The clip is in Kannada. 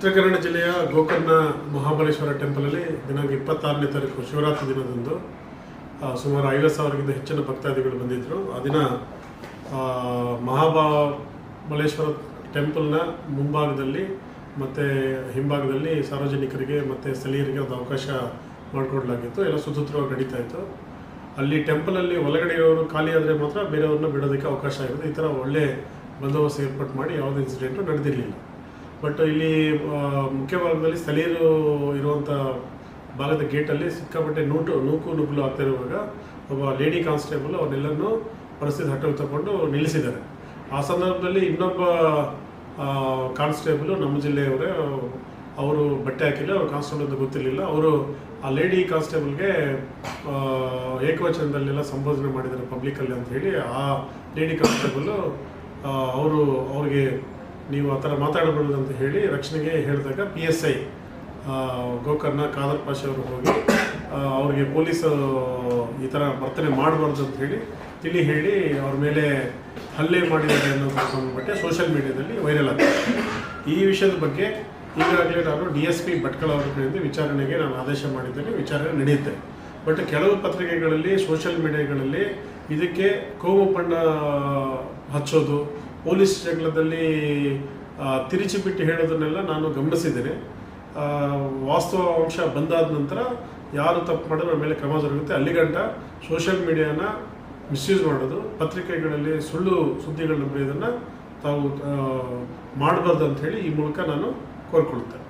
ಉತ್ತರ ಜಿಲ್ಲೆಯ ಗೋಕರ್ಣ ಮಹಾಬಲೇಶ್ವರ ಟೆಂಪಲಲ್ಲಿ ದಿನಾಂಕ ಇಪ್ಪತ್ತಾರನೇ ತಾರೀಕು ಶಿವರಾತ್ರಿ ದಿನದಂದು ಸುಮಾರು ಐವತ್ತು ಸಾವಿರಕ್ಕಿಂತ ಹೆಚ್ಚಿನ ಭಕ್ತಾದಿಗಳು ಬಂದಿದ್ದರು ಆ ದಿನ ಮಹಾಬಲೇಶ್ವರ ಟೆಂಪಲ್ನ ಮುಂಭಾಗದಲ್ಲಿ ಮತ್ತು ಹಿಂಭಾಗದಲ್ಲಿ ಸಾರ್ವಜನಿಕರಿಗೆ ಮತ್ತು ಸ್ಥಳೀಯರಿಗೆ ಒಂದು ಅವಕಾಶ ಮಾಡಿಕೊಡ್ಲಾಗಿತ್ತು. ಎಲ್ಲ ಸುಸೂತ್ರವಾಗಿ ನಡೀತಾ ಇತ್ತು. ಅಲ್ಲಿ ಟೆಂಪಲಲ್ಲಿ ಒಳಗಡೆ ಇರೋರು ಖಾಲಿ ಆದರೆ ಮಾತ್ರ ಬೇರೆಯವ್ರನ್ನ ಬಿಡೋದಕ್ಕೆ ಅವಕಾಶ ಆಗಿದೆ. ಈ ಥರ ಒಳ್ಳೆ ಬಂದೋಬಸ್ತ್ ಏರ್ಪಾಟ್ ಮಾಡಿ ಯಾವುದೇ ಇನ್ಸಿಡೆಂಟು ನಡೆದಿರಲಿಲ್ಲ. ಬಟ್ ಇಲ್ಲಿ ಮುಖ್ಯ ಭಾಗದಲ್ಲಿ ಸ್ಥಳೀಯರು ಇರುವಂಥ ಭಾಗದ ಗೇಟಲ್ಲಿ ಸಿಕ್ಕಾಪಟ್ಟೆ ನೂಟು, ನೂಕು ನುಗ್ಗಲು ಆಗ್ತಾ ಇರುವಾಗ ಒಬ್ಬ ಲೇಡಿ ಕಾನ್ಸ್ಟೇಬಲ್ ಅವನ್ನೆಲ್ಲರೂ ಪರಿಸ್ಥಿತಿ ಹಟ್ಟಲು ತಗೊಂಡು ನಿಲ್ಲಿಸಿದ್ದಾರೆ. ಆ ಸಂದರ್ಭದಲ್ಲಿ ಇನ್ನೊಬ್ಬ ಕಾನ್ಸ್ಟೇಬಲ್ ನಮ್ಮ ಜಿಲ್ಲೆಯವರೇ, ಅವರು ಬಟ್ಟೆ ಹಾಕಿಲ್ಲ, ಅವ್ರು ಕಾನ್ಸ್ಟೇಬಲ್ ಅಂತ ಗೊತ್ತಿರಲಿಲ್ಲ. ಅವರು ಆ ಲೇಡಿ ಕಾನ್ಸ್ಟೇಬಲ್ಗೆ ಏಕವಚನದಲ್ಲೆಲ್ಲ ಸಂಬೋಧನೆ ಮಾಡಿದ್ದಾರೆ ಪಬ್ಲಿಕಲ್ಲಿ ಅಂತ ಹೇಳಿ ಆ ಲೇಡಿ ಕಾನ್ಸ್ಟೇಬಲು ಅವರು, ಅವ್ರಿಗೆ ನೀವು ಆ ಥರ ಮಾತಾಡಬಾರ್ದು ಅಂತ ಹೇಳಿ ರಕ್ಷಣೆಗೆ ಹೇಳಿದಾಗ P S I Gokarna Khadar Pasha ಅವರು ಹೋಗಿ ಅವ್ರಿಗೆ ಪೊಲೀಸ್ ಈ ಥರ ವರ್ತನೆ ಮಾಡಬಾರ್ದು ಅಂತ ಹೇಳಿ ತಿಳಿ ಹೇಳಿ ಅವ್ರ ಮೇಲೆ ಹಲ್ಲೆ ಮಾಡಿದ್ದಾರೆ ಅನ್ನೋದ್ರ ಸಂಬಂಧಪಟ್ಟೆ ಸೋಷಿಯಲ್ ಮೀಡಿಯಾದಲ್ಲಿ ವೈರಲ್ ಆಗಿದೆ. ಈ ವಿಷಯದ ಬಗ್ಗೆ ಈಗಾಗಲೇ ನಾನು ಡಿ ಎಸ್ ಪಿ ಭಟ್ಕಳ ಅವರ ಕಡೆಯಿಂದ ವಿಚಾರಣೆಗೆ ನಾನು ಆದೇಶ ಮಾಡಿದ್ದೇನೆ, ವಿಚಾರಣೆ ನಡೆಯುತ್ತೆ. ಬಟ್ ಕೆಲವು ಪತ್ರಿಕೆಗಳಲ್ಲಿ ಸೋಷಿಯಲ್ ಮೀಡಿಯಾಗಳಲ್ಲಿ ಇದಕ್ಕೆ ಕೋಮು ಬಣ್ಣ ಹಚ್ಚೋದು ಪೊಲೀಸ್ ಜಗಳದಲ್ಲಿ ತಿರುಚಿಬಿಟ್ಟು ತಿರುಚಿ ಬಿಟ್ಟು ಹೇಳೋದನ್ನೆಲ್ಲ ನಾನು ಗಮನಿಸಿದ್ದೇನೆ. ವಾಸ್ತವ ಅಂಶ ಬಂದಾದ ನಂತರ ಯಾರು ತಪ್ಪು ಮಾಡಿದ್ರೆ ಮೇಲೆ ಕ್ರಮ ಜರುಗುತ್ತೆ. ಅಲ್ಲಿಗಂಟ ಸೋಷಿಯಲ್ ಮೀಡಿಯಾನ ಮಿಸ್ಯೂಸ್ ಮಾಡೋದು, ಪತ್ರಿಕೆಗಳಲ್ಲಿ ಸುಳ್ಳು ಸುದ್ದಿಗಳನ್ನ ಬರೆಯೋದನ್ನು ತಾವು ಮಾಡಬಾರ್ದು ಅಂತ ಹೇಳಿ ಈ ಮೂಲಕ ನಾನು ಕೋರ್ಕೊಳ್ತೇನೆ.